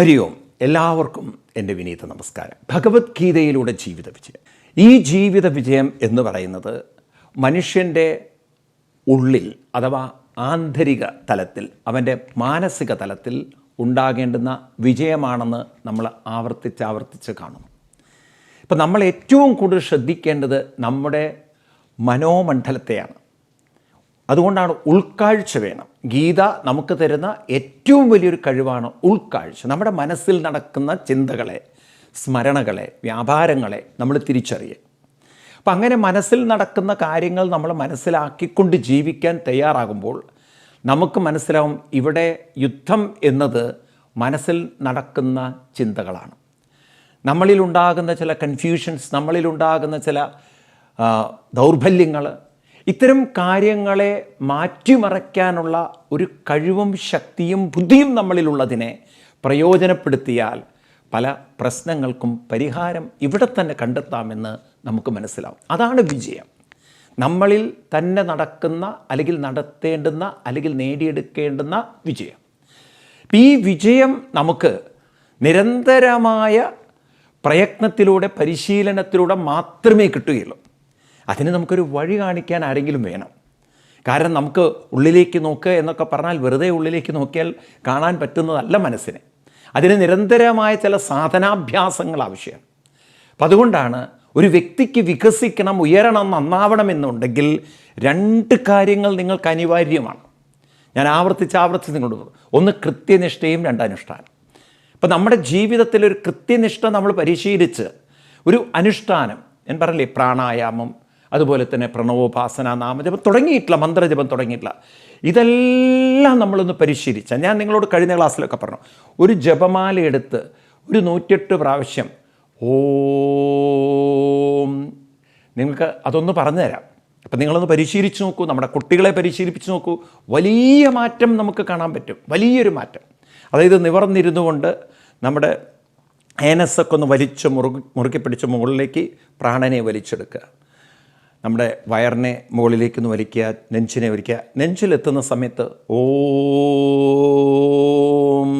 ഹരി ഓം എല്ലാവർക്കും എന്റെ വിനീത നമസ്കാരം. ഭഗവത്ഗീതയിലൂടെ ജീവിത വിജയം. ഈ ജീവിത വിജയം എന്ന് പറയുന്നത് മനുഷ്യന്റെ ഉള്ളിൽ അഥവാ ആന്തരിക തലത്തിൽ അവന്റെ മാനസിക തലത്തിൽ ഉണ്ടാകേണ്ടുന്ന വിജയമാണെന്ന് നമ്മൾ ആവർത്തിച്ച് ആവർത്തിച്ച് കാണുന്നു. ഇപ്പം നമ്മൾ ഏറ്റവും കൂടുതൽ ശ്രദ്ധിക്കേണ്ടത് നമ്മുടെ മനോമണ്ഡലത്തെയാണ്. അതുകൊണ്ടാണ് ഉൾക്കാഴ്ച വേണം. ഗീത നമുക്ക് തരുന്ന ഏറ്റവും വലിയൊരു കഴിവാണ് ഉൾക്കാഴ്ച. നമ്മുടെ മനസ്സിൽ നടക്കുന്ന ചിന്തകളെ സ്മരണകളെ വ്യാപാരങ്ങളെ നമ്മൾ തിരിച്ചറിയുക അപ്പം അങ്ങനെ മനസ്സിൽ നടക്കുന്ന കാര്യങ്ങൾ നമ്മൾ മനസ്സിലാക്കിക്കൊണ്ട് ജീവിക്കാൻ തയ്യാറാകുമ്പോൾ നമുക്ക് മനസ്സിലാവും ഇവിടെ യുദ്ധം എന്നത് മനസ്സിൽ നടക്കുന്ന ചിന്തകളാണ്. നമ്മളിലുണ്ടാകുന്ന ചില കൺഫ്യൂഷൻസ് നമ്മളിലുണ്ടാകുന്ന ചില ദൗർബല്യങ്ങൾ ഇത്തരം കാര്യങ്ങളെ മാറ്റിമറയ്ക്കാനുള്ള ഒരു കഴിവും ശക്തിയും ബുദ്ധിയും നമ്മളിലുള്ളതിനെ പ്രയോജനപ്പെടുത്തിയാൽ പല പ്രശ്നങ്ങൾക്കും പരിഹാരം ഇവിടെ തന്നെ കണ്ടെത്താമെന്ന് നമുക്ക് മനസ്സിലാവും. അതാണ് വിജയം. നമ്മളിൽ തന്നെ നടക്കുന്ന അല്ലെങ്കിൽ നടത്തേണ്ടുന്ന അല്ലെങ്കിൽ നേടിയെടുക്കേണ്ടുന്ന വിജയം. ഈ വിജയം നമുക്ക് നിരന്തരമായ പ്രയത്നത്തിലൂടെ പരിശീലനത്തിലൂടെ മാത്രമേ കിട്ടുകയുള്ളൂ. അതിന് നമുക്കൊരു വഴി കാണിക്കാൻ ആരെങ്കിലും വേണം. കാരണം നമുക്ക് ഉള്ളിലേക്ക് നോക്കുക എന്നൊക്കെ പറഞ്ഞാൽ വെറുതെ ഉള്ളിലേക്ക് നോക്കിയാൽ കാണാൻ പറ്റുന്നതല്ല മനസ്സിന്. അതിന് നിരന്തരമായ ചില സാധനാഭ്യാസങ്ങൾ ആവശ്യമാണ്. അപ്പം അതുകൊണ്ടാണ് ഒരു വ്യക്തിക്ക് വികസിക്കണം ഉയരണം നന്നാവണം എന്നുണ്ടെങ്കിൽ രണ്ട് കാര്യങ്ങൾ നിങ്ങൾക്ക് അനിവാര്യമാണ്. ഞാൻ ആവർത്തിച്ച് ആവർത്തിച്ച് നിങ്ങളോട് ഒന്ന് കൃത്യനിഷ്ഠയും രണ്ട് അനുഷ്ഠാനം. അപ്പം നമ്മുടെ ജീവിതത്തിൽ ഒരു കൃത്യനിഷ്ഠ നമ്മൾ പരിശീലിച്ച് ഒരു അനുഷ്ഠാനം ഞാൻ പറഞ്ഞില്ലേ പ്രാണായാമം അതുപോലെ തന്നെ പ്രണവോപാസന നാമജപം തുടങ്ങിയിട്ടില്ല മന്ത്രജപം തുടങ്ങിയിട്ടില്ല. ഇതെല്ലാം നമ്മളൊന്ന് പരിശീലിച്ച. ഞാൻ നിങ്ങളോട് കഴിഞ്ഞ ക്ലാസ്സിലൊക്കെ പറഞ്ഞു ഒരു ജപമാല എടുത്ത് ഒരു നൂറ്റെട്ട് പ്രാവശ്യം ഓം നിങ്ങൾക്ക് അതൊന്ന് പറഞ്ഞുതരാം. അപ്പം നിങ്ങളൊന്ന് പരിശീലിച്ച് നോക്കൂ നമ്മുടെ കുട്ടികളെ പരിശീലിപ്പിച്ച് നോക്കൂ. വലിയ മാറ്റം നമുക്ക് കാണാൻ പറ്റും വലിയൊരു മാറ്റം. അതായത് നിവർന്നിരുന്നു കൊണ്ട് നമ്മുടെ ഏനസൊക്കെ ഒന്ന് വലിച്ച് മുറുകി മുറുക്കി പിടിച്ച് മുകളിലേക്ക് പ്രാണനെ വലിച്ചെടുക്കുക. നമ്മുടെ വയറിനെ മുകളിലേക്ക് ഒന്ന് വലിക്കുക നെഞ്ചിനെ വലിക്കുക. നെഞ്ചിലെത്തുന്ന സമയത്ത് ഓം.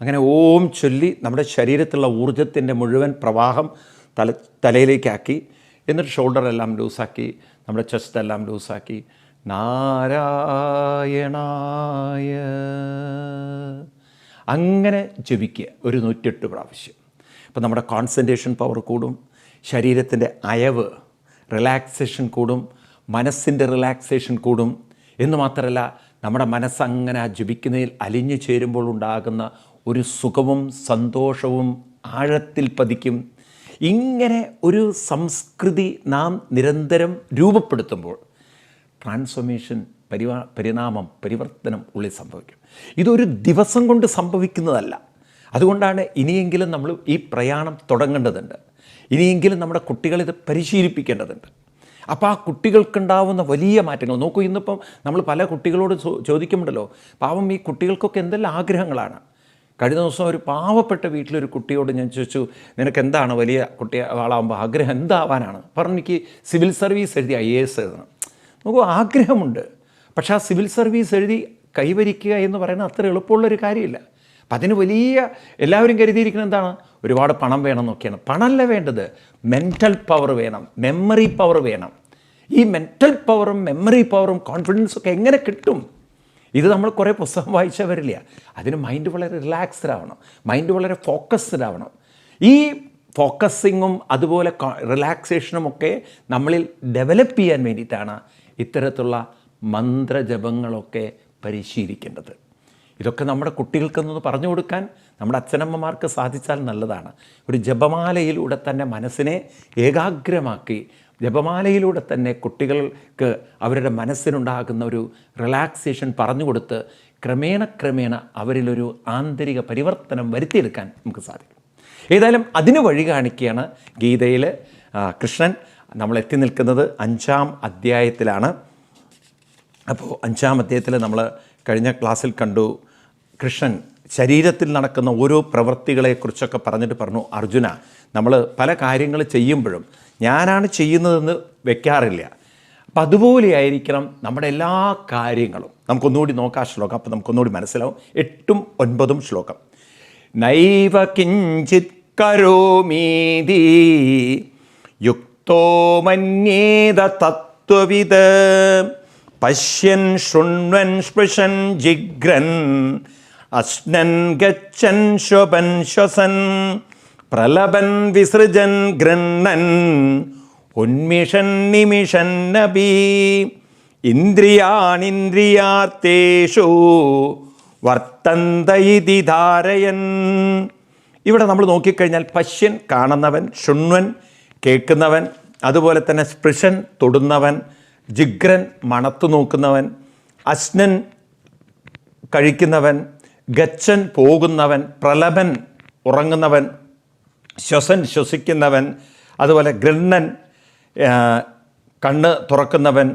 അങ്ങനെ ഓം ചൊല്ലി നമ്മുടെ ശരീരത്തിലുള്ള ഊർജത്തിന്റെ മുഴുവൻ പ്രവാഹം തല തലയിലേക്കാക്കി. എന്നിട്ട് ഷോൾഡർ എല്ലാം ലൂസാക്കി നമ്മുടെ ചെസ്റ്റ് എല്ലാം ലൂസാക്കി. നാരായണായ. അങ്ങനെ ജപിക്കുക ഒരു നൂറ്റെട്ട് പ്രാവശ്യം. അപ്പോൾ നമ്മുടെ കോൺസെൻട്രേഷൻ പവർ കൂടും. ശരീരത്തിന്റെ അയവ് റിലാക്സേഷൻ കൂടും മനസ്സിന്റെ റിലാക്സേഷൻ കൂടും എന്ന് മാത്രമല്ല നമ്മുടെ മനസ്സങ്ങനെ ജപിക്കുന്നതിൽ അലിഞ്ഞു ചേരുമ്പോൾ ഉണ്ടാകുന്ന ഒരു സുഖവും സന്തോഷവും ആഴത്തിൽ പതിക്കും. ഇങ്ങനെ ഒരു സംസ്കൃതി നാം നിരന്തരം രൂപപ്പെടുത്തുമ്പോൾ ട്രാൻസ്ഫോർമേഷൻ പരിവാ പരിണാമം പരിവർത്തനം ഉള്ളിൽ സംഭവിക്കും. ഇതൊരു ദിവസം കൊണ്ട് സംഭവിക്കുന്നതല്ല. അതുകൊണ്ടാണ് ഇനിയെങ്കിലും നമ്മൾ ഈ പ്രയാണം തുടങ്ങേണ്ടതുണ്ട്. ഇനിയെങ്കിലും നമ്മുടെ കുട്ടികളിത് പരിശീലിപ്പിക്കേണ്ടതുണ്ട്. അപ്പോൾ ആ കുട്ടികൾക്കുണ്ടാവുന്ന വലിയ മാറ്റങ്ങൾ നോക്കൂ ഇന്നിപ്പം നമ്മൾ പല കുട്ടികളോട് ചോദിക്കുമ്പോഴല്ലോ പാവം ഈ കുട്ടികൾക്കൊക്കെ എന്തെല്ലാം ആഗ്രഹങ്ങളാണ്? കഴിഞ്ഞ ദിവസം ഒരു പാവപ്പെട്ട വീട്ടിലൊരു കുട്ടിയോട് ഞാൻ ചോദിച്ചു നിനക്ക് എന്താണ് വലിയ കുട്ടി ആളാകുമ്പോൾ ആഗ്രഹം എന്താവാനാണ്? പറഞ്ഞു എനിക്ക് സിവിൽ സർവീസ് എഴുതി ഐ എ എസ് എഴുതണം. നോക്കൂ ആഗ്രഹമുണ്ട്. പക്ഷേ ആ സിവിൽ സർവീസ് എഴുതി കൈവരിക്കുക എന്ന് പറയുന്നത് അത്ര എളുപ്പമുള്ളൊരു കാര്യമില്ല. അപ്പം അതിന് വലിയ എല്ലാവരും കരുതിയിരിക്കുന്നത് എന്താണ്? ഒരുപാട് പണം വേണം എന്നൊക്കെയാണ്. പണമല്ല വേണ്ടത്. മെന്റൽ പവർ വേണം. മെമ്മറി പവർ വേണം. ഈ മെന്റൽ പവറും മെമ്മറി പവറും കോൺഫിഡൻസും ഒക്കെ എങ്ങനെ കിട്ടും? ഇത് നമ്മൾ കുറേ പുസ്തകം വായിച്ചാൽ വരില്ല അതിന് മൈൻഡ് വളരെ റിലാക്സ്ഡ് ആവണം. മൈൻഡ് വളരെ ഫോക്കസ്ഡ് ആവണം. ഈ ഫോക്കസിങ്ങും അതുപോലെ റിലാക്സേഷനും ഒക്കെ നമ്മളിൽ ഡെവലപ്പ് ചെയ്യാൻ വേണ്ടിയിട്ടാണ് ഇത്തരത്തിലുള്ള മന്ത്രജപങ്ങളൊക്കെ പരിശീലിക്കേണ്ടത്. ഇതൊക്കെ നമ്മുടെ കുട്ടികൾക്കെന്നൊന്ന് പറഞ്ഞു കൊടുക്കാൻ നമ്മുടെ അച്ഛനമ്മമാർക്ക് സാധിച്ചാൽ നല്ലതാണ്. ഒരു ജപമാലയിലൂടെ തന്നെ മനസ്സിനെ ഏകാഗ്രമാക്കി ജപമാലയിലൂടെ തന്നെ കുട്ടികൾക്ക് അവരുടെ മനസ്സിനുണ്ടാകുന്ന ഒരു റിലാക്സേഷൻ പറഞ്ഞു കൊടുത്ത് ക്രമേണ ക്രമേണ അവരിലൊരു ആന്തരിക പരിവർത്തനം വരുത്തിയെടുക്കാൻ നമുക്ക് സാധിക്കും. ഏതായാലും അതിന് വഴി കാണിക്കുകയാണ് ഗീതയിൽ കൃഷ്ണൻ നമ്മൾ എത്തി നിൽക്കുന്നത് അഞ്ചാം അധ്യായത്തിലാണ്. അപ്പോൾ അഞ്ചാം അധ്യായത്തിൽ നമ്മൾ കഴിഞ്ഞ ക്ലാസ്സിൽ കണ്ടു കൃഷ്ണൻ ശരീരത്തിൽ നടക്കുന്ന ഓരോ പ്രവൃത്തികളെക്കുറിച്ചൊക്കെ പറഞ്ഞിട്ട് പറഞ്ഞു അർജുന നമ്മൾ പല കാര്യങ്ങൾ ചെയ്യുമ്പോഴും ഞാനാണ് ചെയ്യുന്നതെന്ന് വെക്കാറില്ല. അപ്പം അതുപോലെയായിരിക്കണം നമ്മുടെ എല്ലാ കാര്യങ്ങളും. നമുക്കൊന്നുകൂടി നോക്കാം ശ്ലോകം അപ്പം നമുക്കൊന്നുകൂടി മനസ്സിലാവും. എട്ടും ഒൻപതും ശ്ലോകം. നൈവ കിഞ്ചിത് കരോമീതി യുക്തോ മന്യേത തത്വവിത് പശ്യൻ ശൃണ്വൻ സ്പൃശൻ ജിഗ്രൻ അശ്നൻ ഗച്ഛൻ ശ്വപൻ ശ്വസൻ പ്രലപൻ വിസൃജൻ ഗൃണ്ണൻ ഉന്മിഷൻ നിമിഷൻ നബി ഇന്ദ്രിയാണിന്ദ്രിയാർത്ഥേഷു വർത്തന്ത ഇതി ധാരയൻ. ഇവിടെ നമ്മൾ നോക്കിക്കഴിഞ്ഞാൽ പശ്യൻ കാണുന്നവൻ ശുണ്വൻ കേൾക്കുന്നവൻ അതുപോലെ തന്നെ സ്പൃശൻ തൊടുന്നവൻ ജിഗ്രൻ മണത്തു നോക്കുന്നവൻ അശ്നൻ കഴിക്കുന്നവൻ ഗച്ഛൻ പോകുന്നവൻ പ്രലഭൻ ഉറങ്ങുന്നവൻ ശ്വസൻ ശ്വസിക്കുന്നവൻ അതുപോലെ ഗൃണ്ണൻ കണ്ണ് തുറക്കുന്നവൻ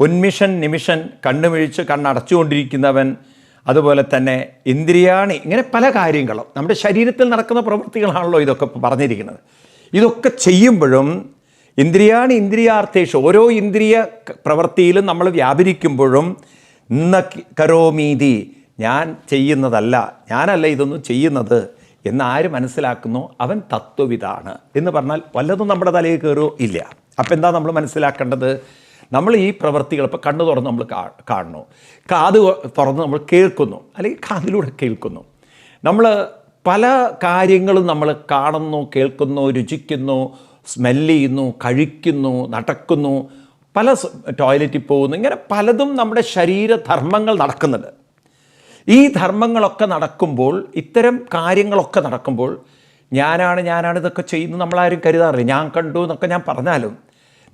ഉന്മിഷൻ നിമിഷൻ കണ്ണുമിഴിച്ച് കണ്ണടച്ചുകൊണ്ടിരിക്കുന്നവൻ അതുപോലെ തന്നെ ഇന്ദ്രിയാണി ഇങ്ങനെ പല കാര്യങ്ങളും. നമ്മുടെ ശരീരത്തിൽ നടക്കുന്ന പ്രവൃത്തികളാണല്ലോ ഇതൊക്കെ പറഞ്ഞിരിക്കുന്നത്. ഇതൊക്കെ ചെയ്യുമ്പോഴും ഇന്ദ്രിയാണി ഇന്ദ്രിയാർത്ഥേഷ് ഓരോ ഇന്ദ്രിയ പ്രവൃത്തിയിലും നമ്മൾ വ്യാപരിക്കുമ്പോഴും ഇന്ന കരോമീതി ഞാൻ ചെയ്യുന്നതല്ല ഞാനല്ല ഇതൊന്നും ചെയ്യുന്നത് എന്ന് ആര് മനസ്സിലാക്കുന്നു അവൻ തത്വവിതാണ് എന്ന് പറഞ്ഞാൽ വല്ലതും നമ്മുടെ തലയിൽ കയറുമോ ഇല്ല. അപ്പം എന്താ നമ്മൾ മനസ്സിലാക്കേണ്ടത്? നമ്മൾ ഈ പ്രവൃത്തികൾ ഇപ്പോൾ കണ്ണു തുറന്ന് നമ്മൾ കാണുന്നു. കാത് തുറന്ന് നമ്മൾ കേൾക്കുന്നു. അല്ലെങ്കിൽ കാതിലൂടെ കേൾക്കുന്നു. നമ്മൾ പല കാര്യങ്ങളും നമ്മൾ കാണുന്നു കേൾക്കുന്നു രുചിക്കുന്നു സ്മെല്ല് ചെയ്യുന്നു കഴിക്കുന്നു നടക്കുന്നു പല ടോയ്ലറ്റിൽ പോകുന്നു. ഇങ്ങനെ പലതും നമ്മുടെ ശരീരധർമ്മങ്ങൾ നടക്കുന്നുണ്ട്. ഈ ധർമ്മങ്ങളൊക്കെ നടക്കുമ്പോൾ ഇത്തരം കാര്യങ്ങളൊക്കെ നടക്കുമ്പോൾ ഞാനാണ് ഞാനാണ് ഇതൊക്കെ ചെയ്യുന്നത് നമ്മളാരും കരുതാറില്ല. ഞാൻ കണ്ടു എന്നൊക്കെ ഞാൻ പറഞ്ഞാലും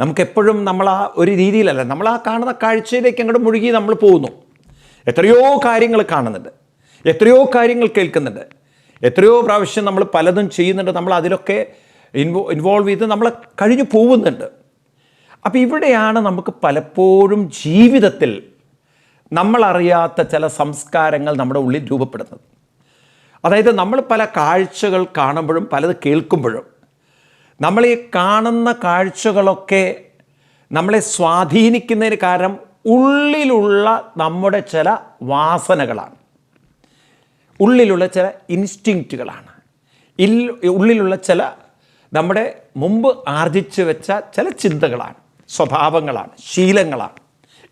നമുക്കെപ്പോഴും നമ്മൾ ആ ഒരു രീതിയിലല്ല. നമ്മൾ ആ കാണുന്ന കാഴ്ചയിലേക്ക് അങ്ങോട്ട് മുഴുകി നമ്മൾ പോകുന്നു. എത്രയോ കാര്യങ്ങൾ കാണുന്നുണ്ട്. എത്രയോ കാര്യങ്ങൾ കേൾക്കുന്നുണ്ട്. എത്രയോ പ്രാവശ്യം നമ്മൾ പലതും ചെയ്യുന്നുണ്ട്. നമ്മൾ അതിലൊക്കെ ഇൻവോ ഇൻവോൾവ് ചെയ്ത് നമ്മൾ കഴിഞ്ഞു പോകുന്നുണ്ട്. അപ്പോൾ ഇവിടെയാണ് നമുക്ക് പലപ്പോഴും ജീവിതത്തിൽ നമ്മളറിയാത്ത ചില സംസ്കാരങ്ങൾ നമ്മുടെ ഉള്ളിൽ രൂപപ്പെടുന്നത്. അതായത് നമ്മൾ പല കാഴ്ചകൾ കാണുമ്പോഴും പലത് കേൾക്കുമ്പോഴും നമ്മൾ ഈ കാണുന്ന കാഴ്ചകളൊക്കെ നമ്മളെ സ്വാധീനിക്കുന്നതിന് കാരണം ഉള്ളിലുള്ള നമ്മുടെ ചില വാസനകളാണ്. ഉള്ളിലുള്ള ചില ഇൻസ്റ്റിങ്റ്റുകളാണ് ഉള്ളിലുള്ള ചില നമ്മുടെ മുമ്പ് ആർജിച്ചു വെച്ച ചില ചിന്തകളാണ് സ്വഭാവങ്ങളാണ് ശീലങ്ങളാണ്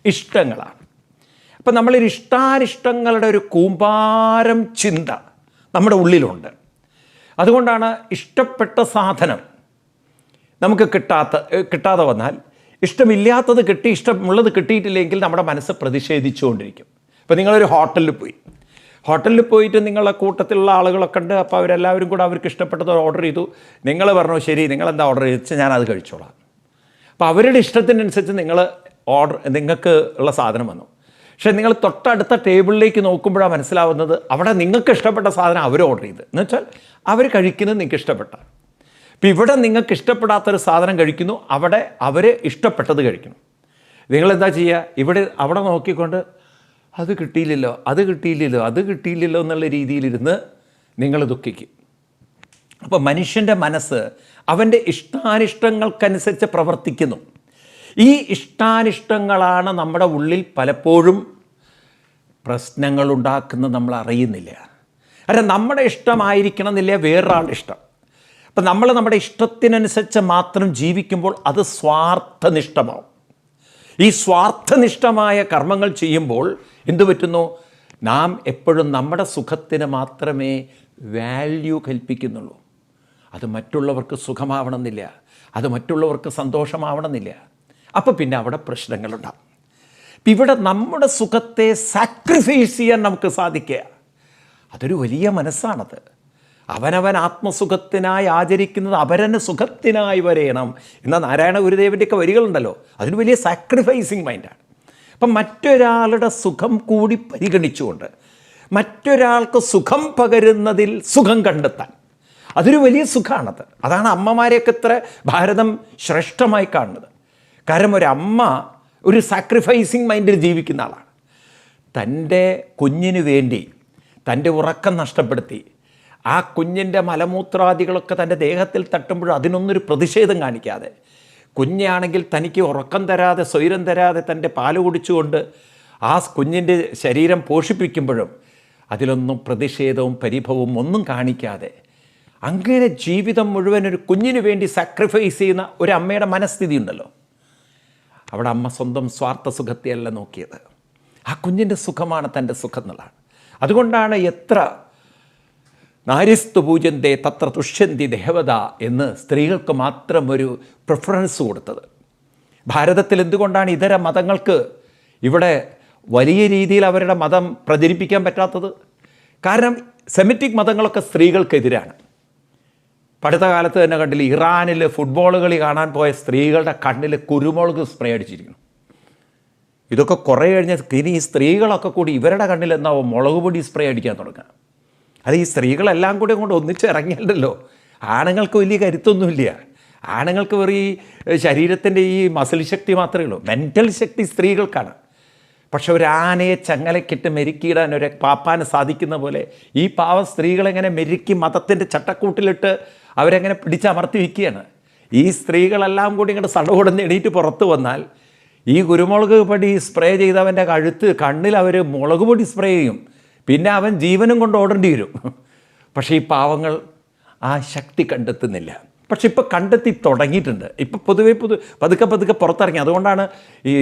ഇഷ്ടങ്ങളാണ്. അപ്പം നമ്മളൊരു ഇഷ്ടാനിഷ്ടങ്ങളുടെ ഒരു കൂമ്പാരം ചിന്ത നമ്മുടെ ഉള്ളിലുണ്ട്. അതുകൊണ്ടാണ് ഇഷ്ടപ്പെട്ട സാധനം നമുക്ക് കിട്ടാത്ത കിട്ടാതെ വന്നാൽ ഇഷ്ടമില്ലാത്തത് കിട്ടി ഇഷ്ടമുള്ളത് കിട്ടിയിട്ടില്ലെങ്കിൽ നമ്മുടെ മനസ്സ് പ്രതിഷേധിച്ചുകൊണ്ടിരിക്കും. ഇപ്പോൾ നിങ്ങളൊരു ഹോട്ടലിൽ പോയി. ഹോട്ടലിൽ പോയിട്ട് നിങ്ങളെ കൂട്ടത്തിലുള്ള ആളുകളൊക്കെ ഉണ്ട്. അപ്പോൾ അവരെല്ലാവരും കൂടെ അവർക്ക് ഇഷ്ടപ്പെട്ടത് ഓർഡർ ചെയ്തു. നിങ്ങൾ പറഞ്ഞു ശരി നിങ്ങൾ എന്താ ഓർഡർ ചെയ്ത് ഞാനത് കഴിച്ചോളാം. അപ്പോൾ അവരുടെ ഇഷ്ടത്തിനനുസരിച്ച് നിങ്ങൾ ഓർഡർ നിങ്ങൾക്ക് ഉള്ള സാധനം വന്നു. പക്ഷേ നിങ്ങൾ തൊട്ടടുത്ത ടേബിളിലേക്ക് നോക്കുമ്പോഴാണ് മനസ്സിലാവുന്നത് അവിടെ നിങ്ങൾക്ക് ഇഷ്ടപ്പെട്ട സാധനം അവർ ഓർഡർ ചെയ്ത്. എന്ന് വെച്ചാൽ അവർ കഴിക്കുന്നത് നിങ്ങൾക്ക് ഇഷ്ടപ്പെട്ട. ഇപ്പം ഇവിടെ നിങ്ങൾക്ക് ഇഷ്ടപ്പെടാത്തൊരു സാധനം കഴിക്കുന്നു അവിടെ അവർ ഇഷ്ടപ്പെട്ടത് കഴിക്കുന്നു. നിങ്ങളെന്താ ചെയ്യുക? ഇവിടെ അവിടെ നോക്കിക്കൊണ്ട് അത് കിട്ടിയില്ലല്ലോ അത് കിട്ടിയില്ലല്ലോ അത് കിട്ടിയില്ലല്ലോ എന്നുള്ള രീതിയിലിരുന്ന് നിങ്ങൾ ദുഃഖിക്കും. അപ്പോൾ മനുഷ്യന്റെ മനസ്സ് അവന്റെ ഇഷ്ടാനിഷ്ടങ്ങൾക്കനുസരിച്ച് പ്രവർത്തിക്കുന്നു. ഈ ഇഷ്ടാനിഷ്ടങ്ങളാണ് നമ്മുടെ ഉള്ളിൽ പലപ്പോഴും പ്രശ്നങ്ങൾ ഉണ്ടാക്കുന്നത് നമ്മൾ അറിയുന്നില്ല. അല്ല നമ്മുടെ ഇഷ്ടമായിരിക്കണം എന്നില്ല വേറൊരാളുടെ ഇഷ്ടം. അപ്പം നമ്മൾ നമ്മുടെ ഇഷ്ടത്തിനനുസരിച്ച് മാത്രം ജീവിക്കുമ്പോൾ അത് സ്വാർത്ഥനിഷ്ഠമാവും. ഈ സ്വാർത്ഥനിഷ്ഠമായ കർമ്മങ്ങൾ ചെയ്യുമ്പോൾ എന്തു പറ്റുന്നു? നാം എപ്പോഴും നമ്മുടെ സുഖത്തിന് മാത്രമേ വാല്യൂ കൽപ്പിക്കുന്നുള്ളൂ. അത് മറ്റുള്ളവർക്ക് സുഖമാവണമെന്നില്ല. അത് മറ്റുള്ളവർക്ക് സന്തോഷമാവണമെന്നില്ല. അപ്പോൾ പിന്നെ അവിടെ പ്രശ്നങ്ങളുണ്ടാകും ഇപ്പം ഇവിടെ നമ്മുടെ സുഖത്തെ സാക്രിഫൈസ് ചെയ്യാൻ നമുക്ക് സാധിക്കുക. അതൊരു വലിയ മനസ്സാണത്. അവനവൻ ആത്മസുഖത്തിനായി ആചരിക്കുന്നത് അവരന് സുഖത്തിനായി വരയണം എന്ന നാരായണ ഗുരുദേവന്റെയൊക്കെ വരികളുണ്ടല്ലോ. അതിന് വലിയ സാക്രിഫൈസിങ് മൈൻഡാണ് അപ്പം മറ്റൊരാളുടെ സുഖം കൂടി പരിഗണിച്ചുകൊണ്ട് മറ്റൊരാൾക്ക് സുഖം പകരുന്നതിൽ സുഖം കണ്ടെത്താൻ. അതൊരു വലിയ സുഖമാണത് അതാണ് അമ്മമാരെയൊക്കെ ഇത്ര ഭാരതം ശ്രേഷ്ഠമായി കാണുന്നത്. കാരണം ഒരമ്മ ഒരു സാക്രിഫൈസിങ് മൈൻഡിൽ ജീവിക്കുന്ന ആളാണ്. തന്റെ കുഞ്ഞിന് വേണ്ടി തന്റെ ഉറക്കം നഷ്ടപ്പെടുത്തി ആ കുഞ്ഞിന്റെ മലമൂത്രാദികളൊക്കെ തന്റെ ദേഹത്തിൽ തട്ടുമ്പോൾ അതിനൊന്നൊരു പ്രതിഷേധം കാണിക്കാതെ കുഞ്ഞാണെങ്കിൽ തനിക്ക് ഉറക്കം തരാതെ സ്വൈരം തരാതെ തന്റെ പാൽ കുടിച്ചുകൊണ്ട് ആ കുഞ്ഞിന്റെ ശരീരം പോഷിപ്പിക്കുമ്പോഴും അതിലൊന്നും പ്രതിഷേധവും പരിഭവവും ഒന്നും കാണിക്കാതെ അങ്ങനെ ജീവിതം മുഴുവൻ ഒരു കുഞ്ഞിന് വേണ്ടി സാക്രിഫൈസ് ചെയ്യുന്ന ഒരു അമ്മയുടെ മനസ്ഥിതി ഉണ്ടല്ലോ അവിടെ അമ്മ സ്വന്തം സ്വാർത്ഥ സുഖത്തെയല്ല നോക്കിയത്. ആ കുഞ്ഞിന്റെ സുഖമാണ് തന്റെ സുഖം എന്നുള്ളതാണ്. അതുകൊണ്ടാണ് എത്ര നാരിസ്തു പൂജന്തേ തത്ര തുഷ്യന്തി ദേവത എന്ന് സ്ത്രീകൾക്ക് മാത്രം ഒരു പ്രിഫറൻസ് കൊടുത്തത്. ഭാരതത്തിൽ എന്തുകൊണ്ടാണ് ഇതര മതങ്ങൾക്ക് ഇവിടെ വലിയ രീതിയിൽ അവരുടെ മതം പ്രചരിപ്പിക്കാൻ പറ്റാത്തത്? കാരണം സെമിറ്റിക് മതങ്ങളൊക്കെ സ്ത്രീകൾക്കെതിരാണ്. പടുത്ത കാലത്ത് തന്നെ കണ്ടില്ല ഇറാനിൽ ഫുട്ബോൾ കളി കാണാൻ പോയ സ്ത്രീകളുടെ കണ്ണിൽ കുരുമുളക് സ്പ്രേ അടിച്ചിരിക്കുന്നു. ഇതൊക്കെ കുറേ കഴിഞ്ഞ് ഇനി ഈ സ്ത്രീകളൊക്കെ കൂടി ഇവരുടെ കണ്ണിൽ എന്താവും മുളക് പൊടി സ്പ്രേ അടിക്കാൻ തുടങ്ങുക. അത് ഈ സ്ത്രീകളെല്ലാം കൂടി കൊണ്ട് ഒന്നിച്ച് ഇറങ്ങിയല്ലോ ആണുങ്ങൾക്ക് വലിയ കരുത്തൊന്നുമില്ല. ആണുങ്ങൾക്ക് വെറും ഈ ശരീരത്തിന്റെ ഈ മസിൽ ശക്തി മാത്രമേ ഉള്ളൂ. മെന്റൽ ശക്തി സ്ത്രീകൾക്കാണ്. പക്ഷെ ഒരു ആനയെ ചങ്ങലക്കിട്ട് മെരുക്കിയിടാൻ ഒരു പാപ്പാന് സാധിക്കുന്ന പോലെ ഈ പാവ സ്ത്രീകളെങ്ങനെ മെരുക്കി മതത്തിന്റെ ചട്ടക്കൂട്ടിലിട്ട് അവരെങ്ങനെ പിടിച്ചമർത്തി വയ്ക്കുകയാണ്. ഈ സ്ത്രീകളെല്ലാം കൂടി ഇങ്ങോട്ട് സടകുടന്ന് എണീറ്റ് പുറത്ത് വന്നാൽ ഈ കുരുമുളക് പൊടി സ്പ്രേ ചെയ്തവന്റെ കഴുത്ത് കണ്ണിൽ അവർ മുളക് പൊടി സ്പ്രേ ചെയ്യും. പിന്നെ അവൻ ജീവനും കൊണ്ട് ഓടേണ്ടി വരും. പക്ഷേ ഈ പാവങ്ങൾ ആ ശക്തി കണ്ടെത്തുന്നില്ല. പക്ഷെ ഇപ്പോൾ കണ്ടെത്തി തുടങ്ങിയിട്ടുണ്ട്. ഇപ്പോൾ പൊതുവേ പൊതു പതുക്കെ പതുക്കെ പുറത്തിറങ്ങി. അതുകൊണ്ടാണ് ഈ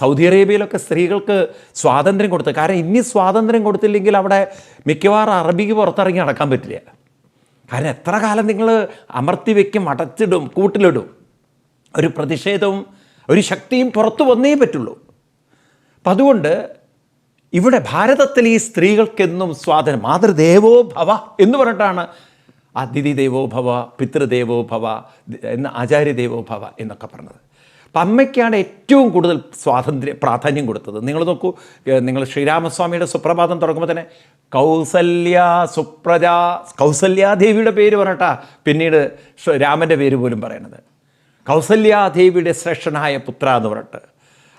സൗദി അറേബ്യയിലൊക്കെ സ്ത്രീകൾക്ക് സ്വാതന്ത്ര്യം കൊടുത്തത്. കാരണം ഇനി സ്വാതന്ത്ര്യം കൊടുത്തില്ലെങ്കിൽ അവിടെ മിക്കവാറും അറബിക്ക് പുറത്തിറങ്ങി നടക്കാൻ പറ്റില്ല. കാരണം എത്ര കാലം നിങ്ങൾ അമർത്തി വയ്ക്കും അടച്ചിടും കൂട്ടിലിടും. ഒരു പ്രതിഷേധവും ഒരു ശക്തിയും പുറത്തു വന്നേ പറ്റുള്ളൂ. അപ്പം അതുകൊണ്ട് ഇവിടെ ഭാരതത്തിൽ ഈ സ്ത്രീകൾക്കെന്നും സ്വാതന്ത്ര്യം മാതൃദേവോ ഭവ എന്ന് പറഞ്ഞിട്ടാണ് അതിഥി ദേവോ ഭവ പിതൃദേവോ ഭവ എന്ന ആചാര്യദേവോ ഭവ എന്നൊക്കെ പറഞ്ഞത്. അമ്മയ്ക്കാണ് ഏറ്റവും കൂടുതൽ സ്വാതന്ത്ര്യം പ്രാധാന്യം കൊടുത്തത്. നിങ്ങൾ നോക്കൂ നിങ്ങൾ ശ്രീരാമസ്വാമിയുടെ സുപ്രഭാതം തുടങ്ങുമ്പോൾ തന്നെ കൗസല്യ സുപ്രജ കൗസല്യാദേവിയുടെ പേര് പറഞ്ഞിട്ടാ പിന്നീട് രാമന്റെ പേര് പോലും പറയണത്. കൗസല്യാദേവിയുടെ ശ്രേഷ്ഠനായ പുത്ര എന്ന് പറഞ്ഞിട്ട്.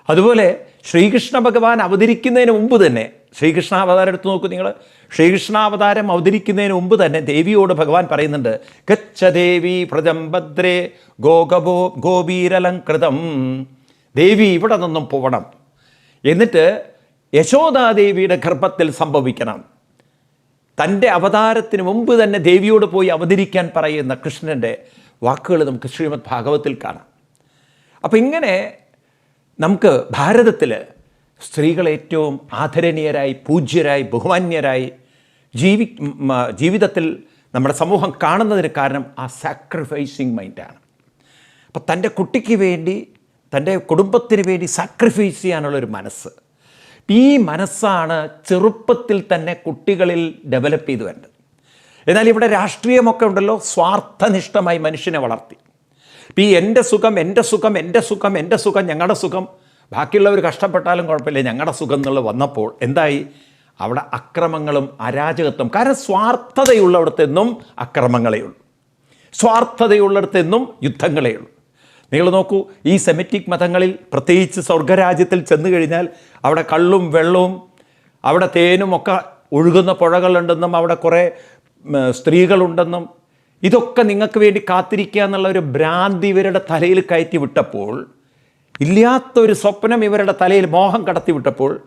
അതുപോലെ ശ്രീകൃഷ്ണ ഭഗവാൻ അവതരിക്കുന്നതിന് മുമ്പ് തന്നെ ശ്രീകൃഷ്ണാവതാരം എടുത്തു നോക്കൂ നിങ്ങൾ ശ്രീകൃഷ്ണാവതാരം അവതരിക്കുന്നതിന് മുമ്പ് തന്നെ ദേവിയോട് ഭഗവാൻ പറയുന്നുണ്ട് ഗച്ഛ ദേവി പ്രജം ഭദ്രേ ഗോകോ ഗോപീരലംകൃതം ദേവി ഇവിടെ നിന്നും പോവണം. എന്നിട്ട് യശോദാദേവിയുടെ ഗർഭത്തിൽ സംഭവിക്കണം. തന്റെ അവതാരത്തിന് മുമ്പ് തന്നെ ദേവിയോട് പോയി അവതരിക്കാൻ പറയുന്ന കൃഷ്ണന്റെ വാക്കുകൾ നമുക്ക് ശ്രീമദ് ഭാഗവത്തിൽ കാണാം. അപ്പം ഇങ്ങനെ നമുക്ക് ഭാരതത്തിൽ സ്ത്രീകൾ ഏറ്റവും ആദരണീയരായി പൂജ്യരായി ബഹുമാന്യരായി ജീവി ജീവിതത്തിൽ നമ്മുടെ സമൂഹം കാണുന്നതിന് കാരണം ആ സാക്രിഫൈസിങ് മൈൻഡാണ് അപ്പം തന്റെ കുട്ടിക്ക് വേണ്ടി തന്റെ കുടുംബത്തിന് വേണ്ടി സാക്രിഫൈസ് ചെയ്യാനുള്ളൊരു മനസ്സ്. ഈ മനസ്സാണ് ചെറുപ്പത്തിൽ തന്നെ കുട്ടികളിൽ ഡെവലപ്പ് ചെയ്തു വേണ്ടത് എന്നാൽ ഇവിടെ രാഷ്ട്രീയമൊക്കെ ഉണ്ടല്ലോ സ്വാർത്ഥനിഷ്ഠമായി മനുഷ്യനെ വളർത്തി. ഇപ്പം ഈ എന്റെ സുഖം എന്റെ സുഖം എന്റെ സുഖം എന്റെ സുഖം ഞങ്ങളുടെ സുഖം ബാക്കിയുള്ളവർ കഷ്ടപ്പെട്ടാലും കുഴപ്പമില്ല. ഞങ്ങളുടെ സുഖം എന്നുള്ളത് വന്നപ്പോൾ എന്തായി? അവിടെ അക്രമങ്ങളും അരാജകത്വം കാരണം സ്വാർത്ഥതയുള്ളവിടത്തെന്നും അക്രമങ്ങളേ ഉള്ളൂ സ്വാർത്ഥതയുള്ളിടത്തെന്നും യുദ്ധങ്ങളേ ഉള്ളൂ നിങ്ങൾ നോക്കൂ ഈ സെമിറ്റിക് മതങ്ങളിൽ പ്രത്യേകിച്ച് സ്വർഗരാജ്യത്തിൽ ചെന്ന് കഴിഞ്ഞാൽ അവിടെ കള്ളും വെള്ളവും അവിടെ തേനും ഒക്കെ ഒഴുകുന്ന പുഴകളുണ്ടെന്നും അവിടെ കുറേ സ്ത്രീകളുണ്ടെന്നും ഇതൊക്കെ നിങ്ങൾക്ക് വേണ്ടി കാത്തിരിക്കുക എന്നുള്ള ഒരു ഭ്രാന്തി ഇവരുടെ തലയിൽ കയറ്റി വിട്ടപ്പോൾ ഇല്ലാത്തൊരു സ്വപ്നം ഇവരുടെ തലയിൽ മോഹം കടത്തിവിട്ടപ്പോൾ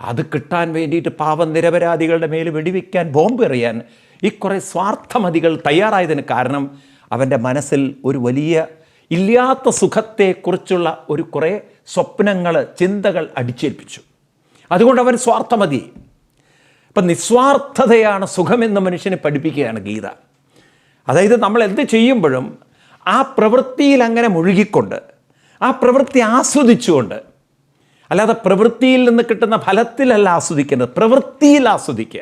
അത് കിട്ടാൻ വേണ്ടിയിട്ട് പാവം നിരപരാധികളുടെ മേൽ വെടിവെക്കാൻ ബോംബ് എറിയാൻ ഈ കുറേ സ്വാർത്ഥമതികൾ തയ്യാറായതിന് കാരണം അവന്റെ മനസ്സിൽ ഒരു വലിയ ഇല്ലാത്ത സുഖത്തെക്കുറിച്ചുള്ള ഒരു കുറേ സ്വപ്നങ്ങൾ ചിന്തകൾ അടിച്ചേൽപ്പിച്ചു. അതുകൊണ്ട് അവൻ സ്വാർത്ഥമതി. ഇപ്പം നിസ്വാർത്ഥതയാണ് സുഖമെന്ന് മനുഷ്യനെ പഠിപ്പിക്കുകയാണ് ഗീത. അതായത് നമ്മൾ എന്ത് ചെയ്യുമ്പോഴും ആ പ്രവൃത്തിയിൽ അങ്ങനെ മുഴുകിക്കൊണ്ട് ആ പ്രവൃത്തി ആസ്വദിച്ചുകൊണ്ട് അല്ലാതെ പ്രവൃത്തിയിൽ നിന്ന് കിട്ടുന്ന ഫലത്തിലല്ല ആസ്വദിക്കേണ്ടത് പ്രവൃത്തിയിൽ ആസ്വദിക്കുക.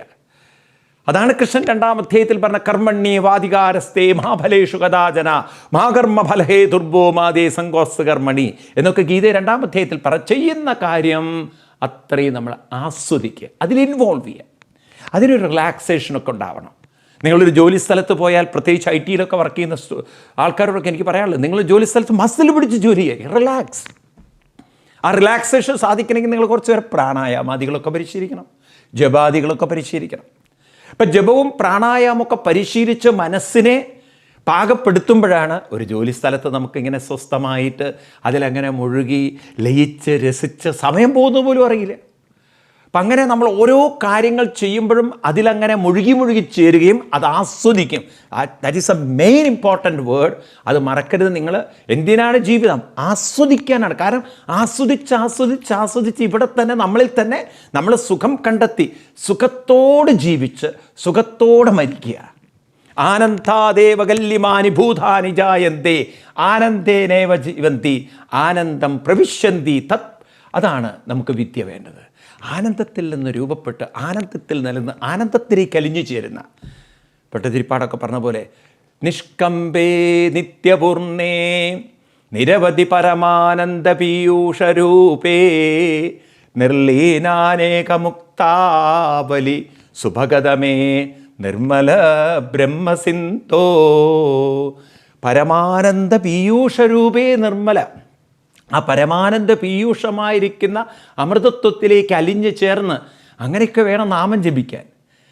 അതാണ് കൃഷ്ണൻ രണ്ടാം അധ്യായത്തിൽ പറഞ്ഞ കർമ്മണ്യേ വാധികാരസ്തേ മഹാഫലേഷു കഥാചന മാകർമ്മ ഫലഹേ ദുർബോ മാതേ സങ്കോസ് കർമ്മണി എന്നൊക്കെ ഗീത രണ്ടാം അധ്യായത്തിൽ പറ ചെയ്യുന്ന കാര്യം അത്രയും നമ്മൾ ആസ്വദിക്കുക അതിൽ ഇൻവോൾവ് ചെയ്യുക. അതിനൊരു റിലാക്സേഷനൊക്കെ ഉണ്ടാവണം. നിങ്ങളൊരു ജോലി സ്ഥലത്ത് പോയാൽ പ്രത്യേകിച്ച് ഐ ടിയിലൊക്കെ വർക്ക് ചെയ്യുന്ന ആൾക്കാരോടൊക്കെ എനിക്ക് പറയാനുള്ളത് നിങ്ങൾ ജോലി സ്ഥലത്ത് മസിൽ പിടിച്ച് ജോലി ചെയ്യുക റിലാക്സ് ആ റിലാക്സേഷൻ സാധിക്കണമെങ്കിൽ നിങ്ങൾ കുറച്ച് പേർ പ്രാണായാമാദികളൊക്കെ പരിശീലിക്കണം ജപാദികളൊക്കെ പരിശീലിക്കണം. ഇപ്പം ജപവും പ്രാണായാമൊക്കെ പരിശീലിച്ച് മനസ്സിനെ പാകപ്പെടുത്തുമ്പോഴാണ് ഒരു ജോലി സ്ഥലത്ത് നമുക്കിങ്ങനെ സ്വസ്ഥമായിട്ട് അതിലങ്ങനെ മുഴുകി ലയിച്ച് രസിച്ച് സമയം പോകുന്നത് പോലും അറിയില്ല. അപ്പം അങ്ങനെ നമ്മൾ ഓരോ കാര്യങ്ങൾ ചെയ്യുമ്പോഴും അതിലങ്ങനെ മുഴുകി മുഴുകി ചേരുകയും അത് ആസ്വദിക്കും. That is a main important word അത് മറക്കരുത് നിങ്ങൾ. എന്തിനാണ് ജീവിതം? ആസ്വദിക്കാനാണ്. കാരണം ആസ്വദിച്ച് ആസ്വദിച്ച് ആസ്വദിച്ച് ഇവിടെ തന്നെ നമ്മളിൽ തന്നെ നമ്മൾ സുഖം കണ്ടെത്തി സുഖത്തോട് ജീവിച്ച് സുഖത്തോടെ മരിക്കുക. ആനന്ദാദേവകല്യമാനി ഭൂതാനി ജായന്തേ ആനന്ദേനേവ ജീവന്തി ആനന്ദം പ്രവിശ്യന്തി തത്. അതാണ് നമുക്ക് വിദ്യ വേണ്ടത്. ആനന്ദത്തിൽ നിന്ന് രൂപപ്പെട്ട് ആനന്ദത്തിൽ നിലനിന്ന് ആനന്ദത്തിലേക്ക് അലിഞ്ഞു ചേരുന്ന. പെട്ടതിരിപ്പാടൊക്കെ പറഞ്ഞ പോലെ നിഷ്കമ്പേ നിത്യപൂർണേ നിരവധി പരമാനന്ദ പീയൂഷരൂപേ നിർലീനാനേകമുക്താവലി സുഭഗതമേ നിർമ്മല ബ്രഹ്മസിന്തോ പരമാനന്ദ പീയൂഷരൂപേ നിർമ്മല. ആ പരമാനന്ദ പീയൂഷമായിരിക്കുന്ന അമൃതത്വത്തിലേക്ക് അലിഞ്ഞു ചേർന്ന് അങ്ങനെയൊക്കെ വേണം നാമം ജപിക്കാൻ.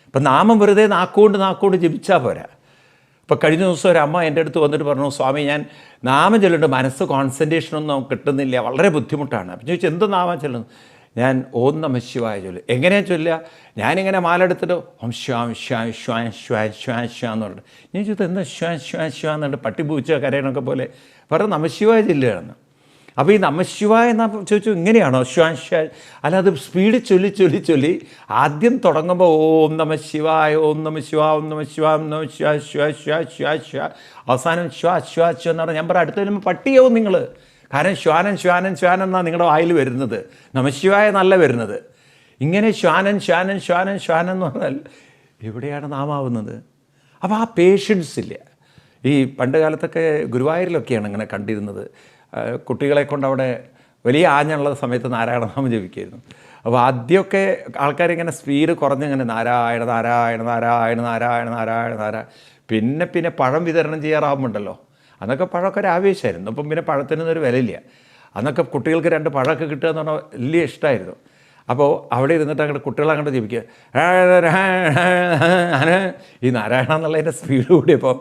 ഇപ്പം നാമം വെറുതെ നാക്കുകൊണ്ട് നാക്കുകൊണ്ട് ജപിച്ചാൽ പോരാ. ഇപ്പോൾ കഴിഞ്ഞ ദിവസം ഒരു അമ്മ എന്റെ അടുത്ത് വന്നിട്ട് പറഞ്ഞു സ്വാമി ഞാൻ നാമം ചൊല്ലുന്നുണ്ട് മനസ്സ് കോൺസെൻട്രേഷനൊന്നും കിട്ടുന്നില്ല വളരെ ബുദ്ധിമുട്ടാണ്. അപ്പം ചോദിച്ചു എന്ത് നാമം ചൊല്ലുന്നു? ഞാൻ ഓം നമ ശിവായ ചൊല്ലും. എങ്ങനെയാ ചൊല്ലുക? ഞാനിങ്ങനെ മാലെടുത്തിട്ട് ഓം ശ്വാം ശ്വാം ശ്വാം ശ്വാം ശ്വാം ശ്വാ എന്ന് പറഞ്ഞിട്ട്. ഞാൻ ചോദിച്ചത് എന്താ ശ്വാം ശ്വാം ശ്വാ എന്നുണ്ട് പട്ടിപ്പൂച്ച കരയണൊക്കെ പോലെ? പറഞ്ഞു നമശിവായ ചൊല്ലുകയാണ് അപ്പോൾ ഈ നമശിവ എന്ന് ചോദിച്ചു ഇങ്ങനെയാണോ? ശ്വാൻ ശ്വാൻ അല്ല അത് സ്പീഡ് ചൊല്ലി ചൊല്ലി ചൊല്ലി ആദ്യം തുടങ്ങുമ്പോൾ ഓം നമ ശിവായ ഓം നമ ശിവ ഓം നമ ശിവ ഓം നമ ശിവ ശ്വ ശ്വ ശ്വ ശ്വ. അവസാനം ശ്വാ ശ്വാ ശ്വ എന്ന് പറഞ്ഞാൽ ഞാൻ പറയാം അടുത്ത വരുമ്പോൾ പട്ടിയാവും നിങ്ങൾ കാരണം ശ്വാനൻ ശ്വാനൻ ശ്വാനൻ എന്നാണ് നിങ്ങളുടെ വായിൽ വരുന്നത്. നമശിവായ നല്ല വരുന്നത്. ഇങ്ങനെ ശ്വാനൻ ശ്വാനൻ ശ്വാനൻ ശ്വാനൻ എന്ന് പറഞ്ഞാൽ എവിടെയാണ് നാമാവുന്നത്? അപ്പോൾ ആ പേഷ്യൻസ് ഇല്ല. ഈ പണ്ട് കാലത്തൊക്കെ ഗുരുവായൂരിലൊക്കെയാണ് ഇങ്ങനെ കണ്ടിരുന്നത്. കുട്ടികളെ കൊണ്ട് അവിടെ വലിയ ആഞ്ഞുള്ള സമയത്ത് നാരായണനാമം ജപിക്കുമായിരുന്നു അപ്പോൾ ആദ്യമൊക്കെ ആൾക്കാരിങ്ങനെ സ്പീഡ് കുറഞ്ഞിങ്ങനെ നാരായണ നാരായണ നാരായണ നാരായണ നാരായണ നാരായണ. പിന്നെ പിന്നെ പഴം വിതരണം ചെയ്യാറാവുമുണ്ടല്ലോ അന്നൊക്കെ പഴമൊക്കെ ഒരു ആവേശമായിരുന്നു. അപ്പം പിന്നെ പഴത്തിനൊന്നും ഒരു വിലയില്ല. അന്നൊക്കെ കുട്ടികൾക്ക് രണ്ട് പഴമൊക്കെ കിട്ടുക എന്ന് പറഞ്ഞാൽ വലിയ ഇഷ്ടമായിരുന്നു അപ്പോൾ അവിടെ ഇരുന്നിട്ട് അങ്ങോട്ട് കുട്ടികളെ അങ്ങോട്ട് ജീവിക്കുക ഈ നാരായണ എന്നുള്ളതിന്റെ സ്പീഡ് കൂടിയപ്പോൾ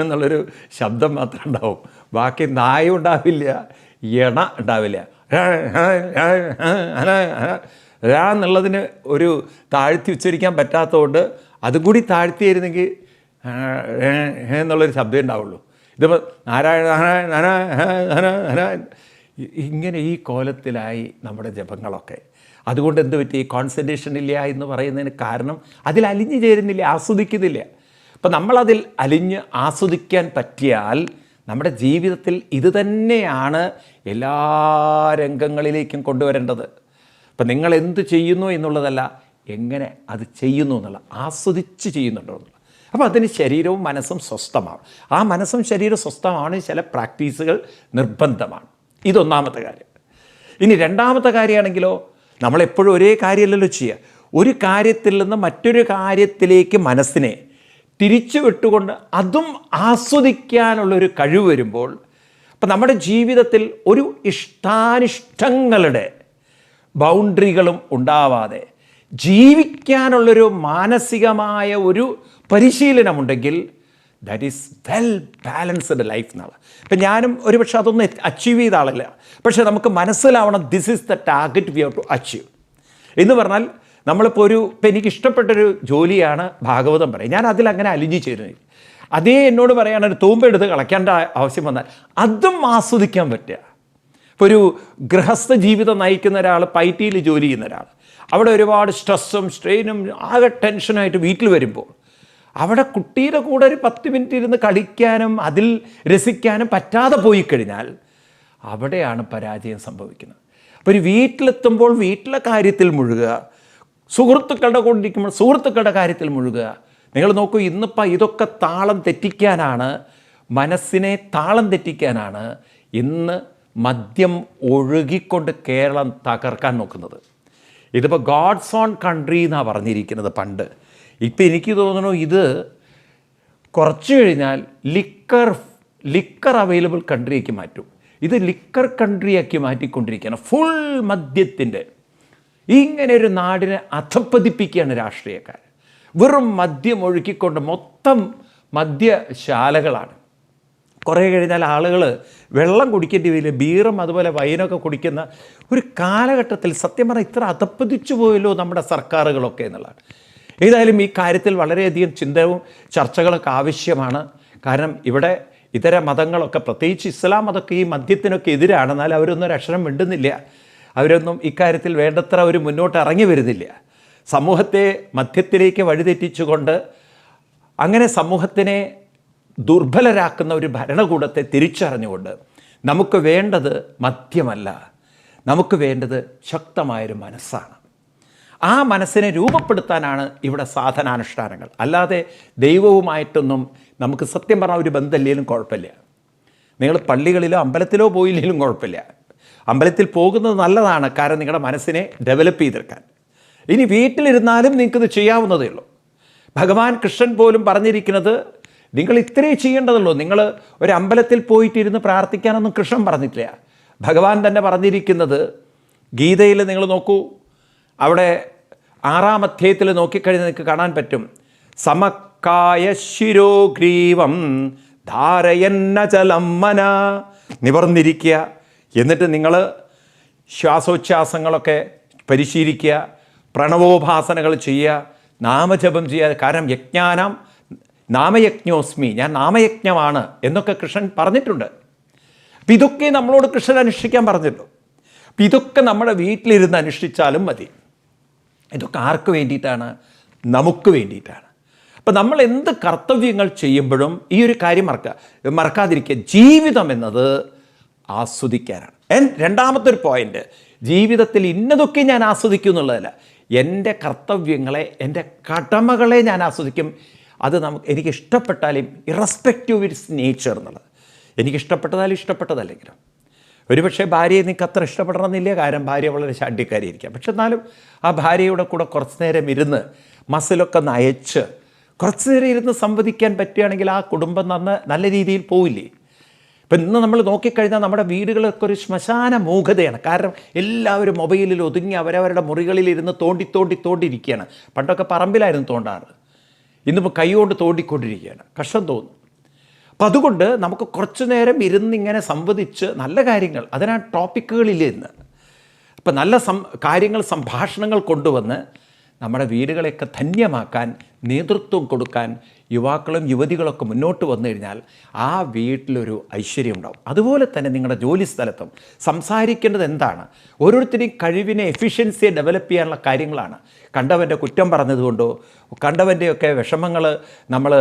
എന്നുള്ളൊരു ശബ്ദം മാത്രം ഉണ്ടാവും. ബാക്കി നായ ഉണ്ടാവില്ല എണ ഉണ്ടാവില്ല. എന്നുള്ളതിന് ഒരു താഴ്ത്തി ഉച്ചരിക്കാൻ പറ്റാത്തതുകൊണ്ട് അതും കൂടി താഴ്ത്തിയായിരുന്നെങ്കിൽ എന്നുള്ളൊരു ശബ്ദമേ ഉണ്ടാവുള്ളൂ. ഇതിപ്പോൾ നാരായണ ഇങ്ങനെ ഈ കോലത്തിലായി നമ്മുടെ ജപങ്ങളൊക്കെ. അതുകൊണ്ട് എന്ത് പറ്റി? കോൺസെൻട്രേഷൻ ഇല്ല എന്ന് പറയുന്നതിന് കാരണം അതിൽ അലിഞ്ഞു ചേരുന്നില്ല ആസ്വദിക്കുന്നില്ല. അപ്പം നമ്മളതിൽ അലിഞ്ഞ് ആസ്വദിക്കാൻ പറ്റിയാൽ നമ്മുടെ ജീവിതത്തിൽ ഇത് തന്നെയാണ് എല്ലാ രംഗങ്ങളിലേക്കും കൊണ്ടുവരേണ്ടത്. അപ്പം നിങ്ങൾ എന്ത് ചെയ്യുന്നു എന്നുള്ളതല്ല എങ്ങനെ അത് ചെയ്യുന്നു എന്നുള്ള ആസ്വദിച്ച് ചെയ്യുന്നുണ്ടോ എന്നുള്ളത് അപ്പോൾ അതിന് ശരീരവും മനസ്സും സ്വസ്ഥമാണ്. ആ മനസ്സും ശരീരവും സ്വസ്ഥമാണ് ചില പ്രാക്ടീസുകൾ നിർബന്ധമാണ്. ഇതൊന്നാമത്തെ കാര്യം. ഇനി രണ്ടാമത്തെ കാര്യമാണെങ്കിലോ നമ്മളെപ്പോഴും ഒരേ കാര്യമല്ലല്ലോ ചെയ്യുക. ഒരു കാര്യത്തിൽ നിന്ന് മറ്റൊരു കാര്യത്തിലേക്ക് മനസ്സിനെ തിരിച്ചു വിട്ടുകൊണ്ട് അതും ആസ്വദിക്കാനുള്ളൊരു കഴിവ് വരുമ്പോൾ അപ്പം നമ്മുടെ ജീവിതത്തിൽ ഒരു ഇഷ്ടാനിഷ്ടങ്ങളുടെ ബൗണ്ടറികളും ഉണ്ടാവാതെ ജീവിക്കാനുള്ളൊരു മാനസികമായ ഒരു പരിശീലനമുണ്ടെങ്കിൽ that is well balanced life എന്നാണ്. ഇപ്പം ഞാനും ഒരുപക്ഷെ അതൊന്നും അച്ചീവ് ചെയ്ത ആളല്ല. പക്ഷേ നമുക്ക് മനസ്സിലാവണം this is the target we have to achieve എന്ന് പറഞ്ഞാൽ നമ്മളിപ്പോൾ ഒരു ഇപ്പം എനിക്ക് ഇഷ്ടപ്പെട്ടൊരു ജോലിയാണ് ഭാഗവതം പറയും ഞാൻ അതിൽ അങ്ങനെ അലിഞ്ഞു ചേരുന്നു അതേ എന്നോട് പറയാണ് ഒരു തൂമ്പെടുത്ത് കളയ്ക്കേണ്ട ആവശ്യം വന്നാൽ അതും ആസ്വദിക്കാൻ പറ്റുക. ഇപ്പോൾ ഒരു ഗൃഹസ്ഥ ജീവിതം നയിക്കുന്ന ഒരാൾ പൈറ്റിയിൽ ജോലി ചെയ്യുന്ന ഒരാൾ അവിടെ ഒരുപാട് സ്ട്രെസ്സും സ്ട്രെയിനും ആകെ ടെൻഷനായിട്ട് വീട്ടിൽ വരുമ്പോൾ അവിടെ കുട്ടിയുടെ കൂടെ ഒരു പത്ത് മിനിറ്റ് ഇരുന്ന് കളിക്കാനും അതിൽ രസിക്കാനും പറ്റാതെ പോയി കഴിഞ്ഞാൽ അവിടെയാണ് പരാജയം സംഭവിക്കുന്നത്. അപ്പോൾ ഒരു വീട്ടിലെത്തുമ്പോൾ വീട്ടിലെ കാര്യത്തിൽ മുഴുകുക സുഹൃത്തുക്കളുടെ കൂടെ ഇരിക്കുമ്പോൾ സുഹൃത്തുക്കളുടെ കാര്യത്തിൽ മുഴുകുക. നിങ്ങൾ നോക്കൂ ഇന്നിപ്പോൾ ഇതൊക്കെ താളം തെറ്റിക്കാനാണ് മനസ്സിനെ താളം തെറ്റിക്കാനാണ് ഇന്ന് മദ്യം ഒഴുകിക്കൊണ്ട് കേരളം തകർക്കാൻ നോക്കുന്നത്. ഇതിപ്പോൾ ഗോഡ്സ് ഓൺ കൺട്രി എന്നാണ് പറഞ്ഞിരിക്കുന്നത് പണ്ട്. ഇപ്പം എനിക്ക് തോന്നുന്നു ഇത് കുറച്ച് കഴിഞ്ഞാൽ ലിക്കർ ലിക്കർ അവൈലബിൾ കൺട്രിയാക്കി മാറ്റും. ഇത് ലിക്കർ കൺട്രിയാക്കി മാറ്റിക്കൊണ്ടിരിക്കുകയാണ് ഫുൾ മദ്യത്തിന്റെ. ഇങ്ങനെ ഒരു നാടിനെ അധപ്പതിപ്പിക്കുകയാണ് രാഷ്ട്രീയക്കാർ വെറും മദ്യം ഒഴുക്കിക്കൊണ്ട് മൊത്തം മദ്യശാലകളാണ്. കുറേ കഴിഞ്ഞാൽ ആളുകൾ വെള്ളം കുടിക്കേണ്ടി വരില്ല ബീറും അതുപോലെ വൈനൊക്കെ കുടിക്കുന്ന ഒരു കാലഘട്ടത്തിൽ സത്യം പറഞ്ഞാൽ ഇത്ര അധപ്പതിച്ചു പോയല്ലോ നമ്മുടെ സർക്കാരുകളൊക്കെ എന്നുള്ളതാണ്. ഏതായാലും ഈ കാര്യത്തിൽ വളരെയധികം ചിന്തവും ചർച്ചകളൊക്കെ ആവശ്യമാണ്. കാരണം ഇവിടെ ഇതര മതങ്ങളൊക്കെ പ്രത്യേകിച്ച് ഇസ്ലാം മതമൊക്കെ ഈ മദ്യത്തിനൊക്കെ എതിരാണ്. എന്നാൽ അവരൊന്നും ഒരു അക്ഷരം മിണ്ടുന്നില്ല. അവരൊന്നും ഇക്കാര്യത്തിൽ വേണ്ടത്ര ഒരു മുന്നോട്ട് ഇറങ്ങി വരുന്നില്ല. സമൂഹത്തെ മധ്യത്തിലേക്ക് വഴിതെറ്റിച്ചുകൊണ്ട് അങ്ങനെ സമൂഹത്തിനെ ദുർബലരാക്കുന്ന ഒരു ഭരണകൂടത്തെ തിരിച്ചറിഞ്ഞുകൊണ്ട് നമുക്ക് വേണ്ടത് മദ്യമല്ല. നമുക്ക് വേണ്ടത് ശക്തമായൊരു മനസ്സാണ്. ആ മനസ്സിനെ രൂപപ്പെടുത്താനാണ് ഇവിടെ സാധനാനുഷ്ഠാനങ്ങൾ. അല്ലാതെ ദൈവവുമായിട്ടൊന്നും നമുക്ക് സത്യം പറഞ്ഞാൽ ഒരു ബന്ധമില്ലെങ്കിലും കുഴപ്പമില്ല. നിങ്ങൾ പള്ളികളിലോ അമ്പലത്തിലോ പോയില്ലെങ്കിലും കുഴപ്പമില്ല. അമ്പലത്തിൽ പോകുന്നത് നല്ലതാണ്. കാരണം നിങ്ങളുടെ മനസ്സിനെ ഡെവലപ്പ് ചെയ്തെടുക്കാൻ. ഇനി വീട്ടിലിരുന്നാലും നിങ്ങൾക്കിത് ചെയ്യാവുന്നതേ ഉള്ളൂ. ഭഗവാൻ കൃഷ്ണൻ പോലും പറഞ്ഞിരിക്കുന്നത് നിങ്ങൾ ഇത്രേ ചെയ്യേണ്ടതുള്ളൂ. നിങ്ങൾ ഒരു അമ്പലത്തിൽ പോയിട്ടിരുന്ന് പ്രാർത്ഥിക്കാനൊന്നും കൃഷ്ണൻ പറഞ്ഞിട്ടില്ല. ഭഗവാൻ തന്നെ പറഞ്ഞിരിക്കുന്നത് ഗീതയിൽ നിങ്ങൾ നോക്കൂ. അവിടെ ആറാം അധ്യായത്തിൽ നോക്കിക്കഴിഞ്ഞാൽ നിങ്ങൾക്ക് കാണാൻ പറ്റും. സമക്കായ ശിരോഗ്രീവം ധാരയന്നചലം മന നിവർന്നിരിക്കുക. എന്നിട്ട് നിങ്ങൾ ശ്വാസോച്ഛ്വാസങ്ങളൊക്കെ പരിശീലിക്കുക പ്രണവോപാസനകൾ ചെയ്യുക നാമജപം ചെയ്യുക. കാരണം യജ്ഞാനം നാമയജ്ഞോസ്മി ഞാൻ നാമയജ്ഞമാണ് എന്നൊക്കെ കൃഷ്ണൻ പറഞ്ഞിട്ടുണ്ട്. അപ്പം ഇതൊക്കെ നമ്മളോട് കൃഷ്ണൻ അനുഷ്ഠിക്കാൻ പറഞ്ഞിട്ടു അപ്പം ഇതൊക്കെ നമ്മുടെ വീട്ടിലിരുന്ന് അനുഷ്ഠിച്ചാലും മതി. ഇതൊക്കെ ആർക്ക് വേണ്ടിയിട്ടാണ്? നമുക്ക് വേണ്ടിയിട്ടാണ്. അപ്പം നമ്മൾ എന്ത് കർത്തവ്യങ്ങൾ ചെയ്യുമ്പോഴും ഈ ഒരു കാര്യം മറക്കുക മറക്കാതിരിക്കുക. ജീവിതം എന്നത് ആസ്വദിക്കാനാണ്. രണ്ടാമത്തെ ഒരു പോയിന്റ് ജീവിതത്തിൽ ഇന്നതൊക്കെ ഞാൻ ആസ്വദിക്കും എന്നുള്ളതല്ല. എന്റെ കർത്തവ്യങ്ങളെ എന്റെ കടമകളെ ഞാൻ ആസ്വദിക്കും. അത് നമുക്ക് എനിക്ക് ഇഷ്ടപ്പെട്ടാലും ഇറസ്പെക്റ്റീവ് ഇറ്റ്സ് നേച്ചർ എന്നുള്ളത്. എനിക്ക് ഇഷ്ടപ്പെട്ടതാലും ഇഷ്ടപ്പെട്ടതല്ലെങ്കിലും. ഒരുപക്ഷെ ഭാര്യയെ നിങ്ങൾക്ക് അത്ര ഇഷ്ടപ്പെടണമെന്നില്ല കാരണം ഭാര്യ വളരെ ശാഠ്യക്കാരിയിരിക്കാം പക്ഷെ എന്നാലും ആ ഭാര്യയുടെ കൂടെ കുറച്ച് നേരം ഇരുന്ന് മസിലൊക്കെ നയച്ച് കുറച്ച് നേരം ഇരുന്ന് സംവദിക്കാൻ പറ്റുകയാണെങ്കിൽ ആ കുടുംബം നന്ന് നല്ല രീതിയിൽ പോവില്ലേ? ഇപ്പം ഇന്ന് നമ്മൾ നോക്കിക്കഴിഞ്ഞാൽ നമ്മുടെ വീടുകളൊക്കെ ഒരു ശ്മശാന മൂഖതയാണ് കാരണം എല്ലാവരും മൊബൈലിൽ ഒതുങ്ങി അവരവരുടെ മുറികളിൽ ഇരുന്ന് തോണ്ടി തോണ്ടി തോണ്ടിയിരിക്കുകയാണ് പണ്ടൊക്കെ പറമ്പിലായിരുന്നു തോണ്ടാറ്. ഇന്നിപ്പോൾ കൈകൊണ്ട് തോണ്ടിക്കൊണ്ടിരിക്കുകയാണ്. കഷ്ടം തോന്നും. അപ്പം അതുകൊണ്ട് നമുക്ക് കുറച്ചു നേരം ഇരുന്നിങ്ങനെ സംവദിച്ച് നല്ല കാര്യങ്ങൾ അതിനാ ടോപ്പിക്കുകളില്ല ഇന്ന്. അപ്പം നല്ല സം കാര്യങ്ങൾ സംഭാഷണങ്ങൾ കൊണ്ടുവന്ന് നമ്മുടെ വീടുകളെയൊക്കെ ധന്യമാക്കാൻ നേതൃത്വം കൊടുക്കാൻ യുവാക്കളും യുവതികളൊക്കെ മുന്നോട്ട് വന്നു കഴിഞ്ഞാൽ ആ വീട്ടിലൊരു ഐശ്വര്യം ഉണ്ടാവും അതുപോലെ തന്നെ നിങ്ങളുടെ ജോലി സ്ഥലത്തും സംസാരിക്കേണ്ടത് എന്താണ്? ഓരോരുത്തരെയും കഴിവിനെ എഫിഷ്യൻസിയെ ഡെവലപ്പ് ചെയ്യാനുള്ള കാര്യങ്ങളാണ്. കണ്ടവന്റെ കുറ്റം പറഞ്ഞതുകൊണ്ടോ കണ്ടവന്റെയൊക്കെ വിഷമങ്ങൾ നമ്മൾ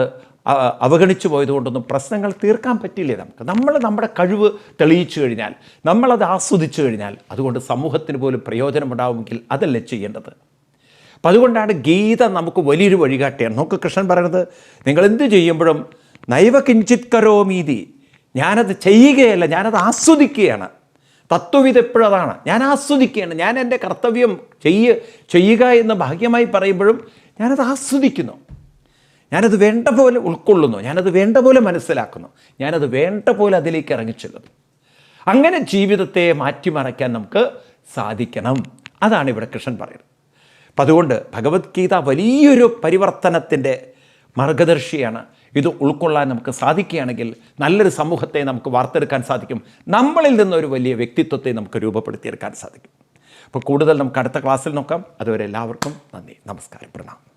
അവഗണിച്ചു പോയതുകൊണ്ടൊന്നും പ്രശ്നങ്ങൾ തീർക്കാൻ പറ്റില്ലേ നമുക്ക്? നമ്മൾ നമ്മുടെ കഴിവ് തെളിയിച്ചു കഴിഞ്ഞാൽ നമ്മളത് ആസ്വദിച്ചു കഴിഞ്ഞാൽ അതുകൊണ്ട് സമൂഹത്തിന് പോലും പ്രയോജനമുണ്ടാവുമെങ്കിൽ അതല്ലേ ചെയ്യേണ്ടത്? അപ്പം അതുകൊണ്ടാണ് ഗീത നമുക്ക് വലിയൊരു വഴികാട്ടിയാണ്. നമുക്ക് കൃഷ്ണൻ പറയുന്നത് നിങ്ങൾ എന്ത് ചെയ്യുമ്പോഴും നൈവ കിഞ്ചിത് കരോമീതി ഞാനത് ചെയ്യുകയല്ല ഞാനത് ആസ്വദിക്കുകയാണ്. എപ്പോഴും അതാണ് ഞാൻ ആസ്വദിക്കുകയാണ്. ഞാൻ എന്റെ കർത്തവ്യം ചെയ്യ ചെയ്യുക എന്ന് ഭാഗ്യമായി പറയുമ്പോഴും ഞാനത് ആസ്വദിക്കുന്നു. ഞാനത് വേണ്ട പോലെ ഉൾക്കൊള്ളുന്നു. ഞാനത് വേണ്ട പോലെ മനസ്സിലാക്കുന്നു. ഞാനത് വേണ്ട പോലെ അതിലേക്ക് ഇറങ്ങിച്ചെല്ലുന്നു. അങ്ങനെ ജീവിതത്തെ മാറ്റിമറയ്ക്കാൻ നമുക്ക് സാധിക്കണം. അതാണ് ഇവിടെ കൃഷ്ണൻ പറയുന്നത്. അപ്പം അതുകൊണ്ട് ഭഗവത്ഗീത വലിയൊരു പരിവർത്തനത്തിന്റെ മാർഗദർശിയാണ്. ഇത് ഉൾക്കൊള്ളാൻ നമുക്ക് സാധിക്കുകയാണെങ്കിൽ നല്ലൊരു സമൂഹത്തെ നമുക്ക് വാർത്തെടുക്കാൻ സാധിക്കും. നമ്മളിൽ നിന്നൊരു വലിയ വ്യക്തിത്വത്തെ നമുക്ക് രൂപപ്പെടുത്തിയെടുക്കാൻ സാധിക്കും. അപ്പോൾ കൂടുതൽ നമുക്ക് അടുത്ത ക്ലാസ്സിൽ നോക്കാം. അതുവരെ എല്ലാവർക്കും നന്ദി. നമസ്കാരം. പ്രണാം